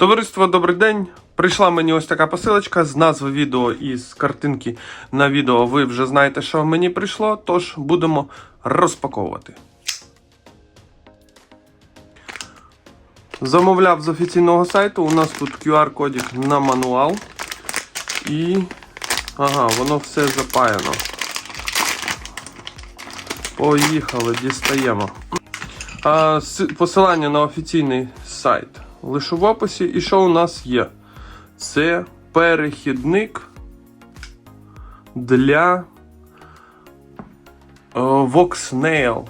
Товариство, добрий день. Прийшла мені ось така посилочка з назви відео і з картинки на відео. Ви вже знаєте, що мені прийшло, тож будемо розпаковувати. Замовляв з офіційного сайту. У нас тут QR-кодик на мануал. І. Ага, воно все запаяно. Поїхали, дістаємо. А, посилання на офіційний сайт лише в описі. І що у нас є? Це перехідник для е, Voxnail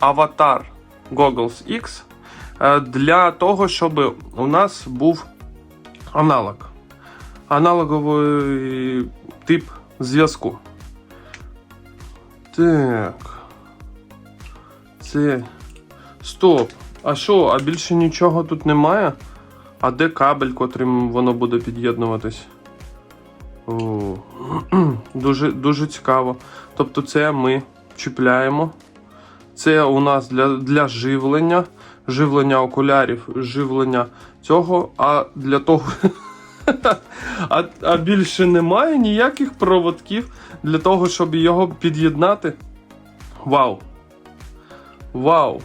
Avatar Goggles X е, для того, щоб у нас був аналог. Аналоговий тип зв'язку. Так. Це. Стоп. А що, а більше нічого тут немає? А де кабель, котрим воно буде під'єднуватись? Дуже, дуже цікаво. Тобто, це ми чіпляємо. Це у нас для, для живлення, живлення окулярів, живлення цього, а для того. А, а більше немає ніяких проводків для того, щоб його під'єднати. Вау! Вау!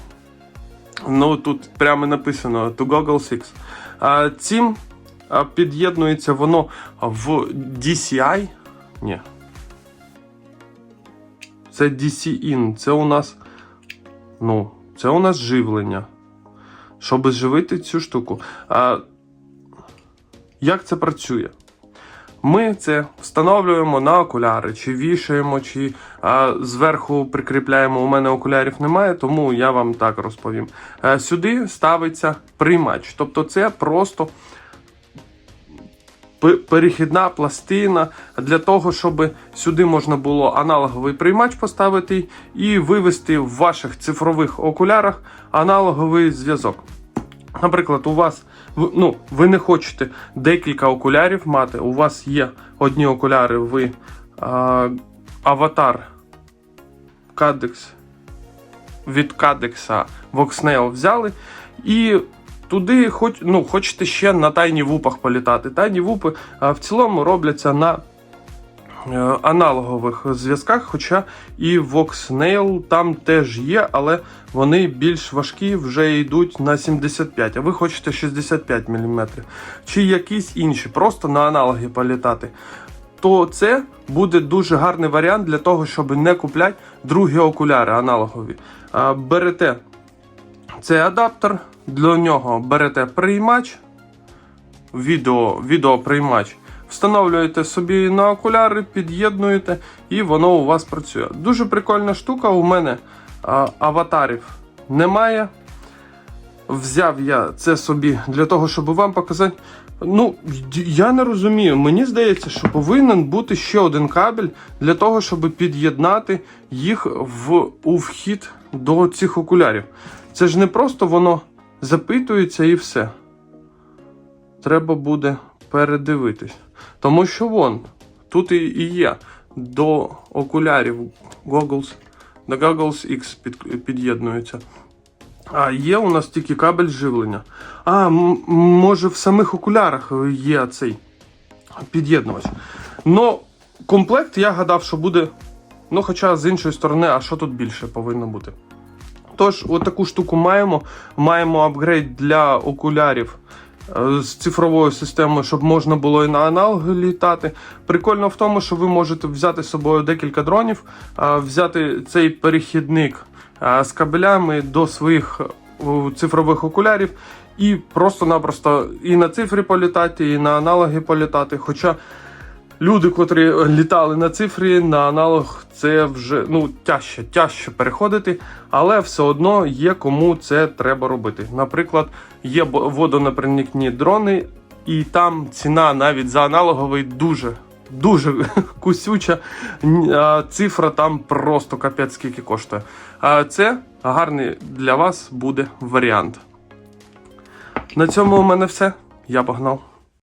Ну тут прямо написано to Google 6. А, цим під'єднується воно в DCI. Ні. Це DC-IN. Це у нас. Ну, це у нас живлення. Щоб живити цю штуку. А, як це працює? Ми це встановлюємо на окуляри, чи вішаємо, чи а, зверху прикріпляємо. У мене окулярів немає, тому я вам так розповім. Е, сюди ставиться приймач. Тобто це просто перехідна пластина для того, щоб сюди можна було аналоговий приймач поставити і вивести в ваших цифрових окулярах аналоговий зв'язок. Наприклад, у вас ну, ви не хочете декілька окулярів мати. У вас є одні окуляри, ви а, аватар Cadex від Кадекса Voxnail взяли. І туди хоч, ну, хочете ще на тайні вупах політати. Тайні вупи а, в цілому робляться на аналогових зв'язках, хоча і Voxnail там теж є, але вони більш важкі, вже йдуть на 75, а ви хочете 65 мм. Чи якісь інші, просто на аналоги політати. То це буде дуже гарний варіант для того, щоб не купляти другі окуляри аналогові. Берете цей адаптер, для нього берете приймач, відео, відеоприймач. Встановлюєте собі на окуляри, під'єднуєте, і воно у вас працює. Дуже прикольна штука. У мене а, аватарів немає. Взяв я це собі для того, щоб вам показати. Ну, я не розумію. Мені здається, що повинен бути ще один кабель для того, щоб під'єднати їх в, у вхід до цих окулярів. Це ж не просто воно запитується і все. Треба буде передивитись. Тому що вон, тут і, є до окулярів Goggles, до Goggles X під, під'єднується. А є у нас тільки кабель живлення. А, може в самих окулярах є цей під'єднувач. Ну, комплект я гадав, що буде. Ну, хоча з іншої сторони, а що тут більше повинно бути? Тож, отаку штуку маємо. Маємо апгрейд для окулярів з цифровою системою, щоб можна було і на аналоги літати. Прикольно в тому, що ви можете взяти з собою декілька дронів, е, взяти цей перехідник е, з кабелями до своїх е, цифрових окулярів. І просто-напросто і на цифрі політати, і на аналоги політати. Хоча люди, котрі літали на цифрі, на аналог, це вже ну тяжче, тяжче переходити, але все одно є кому це треба робити. Наприклад, є водонепроникні дрони, і там ціна навіть за аналоговий дуже. Дуже кусюча цифра там просто капець скільки коштує. А це гарний для вас буде варіант. На цьому у мене все. Я погнав.